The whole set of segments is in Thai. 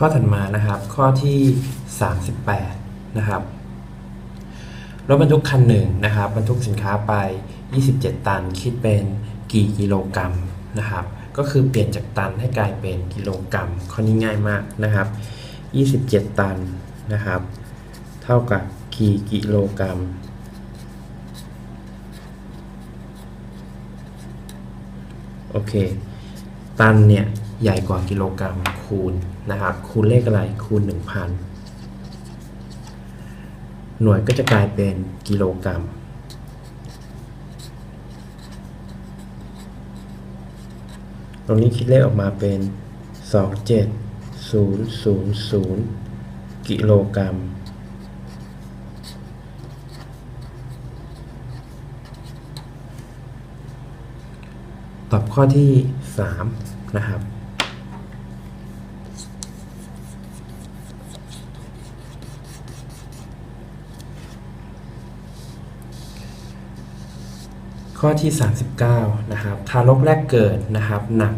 ข้อถัดมานะครับข้อที่ 38 นะครับรถบรรทุกคันหนึ่งนะครับบรรทุกสินค้าไป 27 ตันคิดเป็นกี่กิโลกรัมนะครับ ก็คือเปลี่ยนจากตันให้กลายเป็นกิโลกรัมข้อนี้ง่ายมากนะครับ 27 ตันนะครับ เท่ากับกี่กิโลกรัมโอเค ตันเนี่ย ใหญ่กว่ากิโลกรัมคูณนะครับ คูณเลขอะไรคูณ 1,000 หน่วยก็จะกลายเป็นกิโลกรัมตรงนี้คิดเลขออกมาเป็น 27000 กิโลกรัมตอบข้อที่ 3 นะครับ ข้อที่ 39นะครับทารกแรกเกิดนะครับหนัก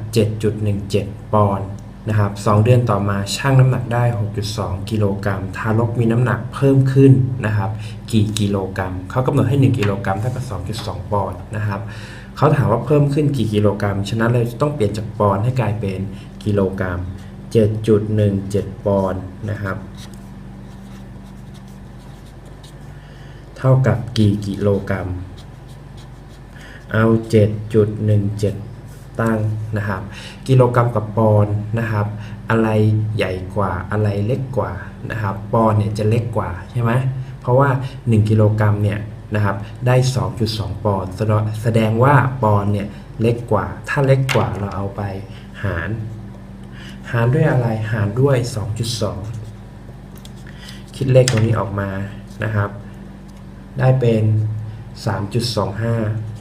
7.17 ปอนด์นะครับ2เดือนต่อมาชั่งน้ำหนักได้ 6.2 กิโลกรัมทารกมีน้ำหนักเพิ่มขึ้นนะครับกี่กิโลกรัมเขากำหนดให้ 1 กิโลกรัมเท่ากับ 2.2 ปอนด์นะครับเขาถามว่าเพิ่มขึ้นกี่กิโลกรัม ฉะนั้นเราจะต้องเปลี่ยนจากปอนด์ให้กลายเป็นกิโลกรัม 7.17 ปอนด์นะครับเท่ากับกี่กิโลกรัม เอา 7.17 ตั้งนะครับ กิโลกรัมกับปอนด์นะครับ อะไรใหญ่กว่าอะไรเล็กกว่านะครับ ปอนด์เนี่ยจะเล็กกว่าใช่ไหมเพราะว่า 1 กิโลกรัมเนี่ยนะครับได้ 2.2 ปอนด์แสดงแสดงว่าปอนด์เนี่ยเล็กกว่า ถ้าเล็กกว่าเราเอาไปหาร หารด้วยอะไรหารด้วย 2.2 คิดเลขตรงนี้ออกมานะครับ ได้เป็น 3.25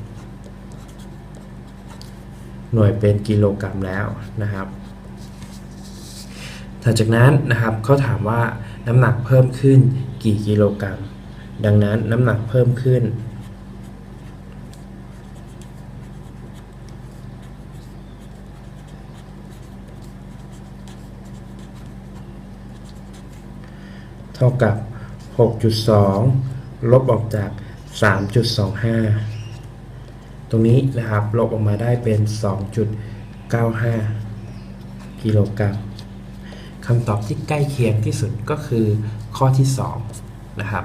หน่วยเป็นกิโลกรัมแล้วนะครับถัดจากนั้นนะครับเขาถามว่าน้ำหนักเพิ่มขึ้นกี่กิโลกรัม ดังนั้นน้ำหนักเพิ่มขึ้น เท่ากับ 6.2 ลบออกจาก 3.25 ตรงนี้นะครับลบออกมาได้เป็น 2.95 กิโลกรัมคำตอบที่ใกล้เคียงที่สุดก็คือข้อที่ 2 นะครับ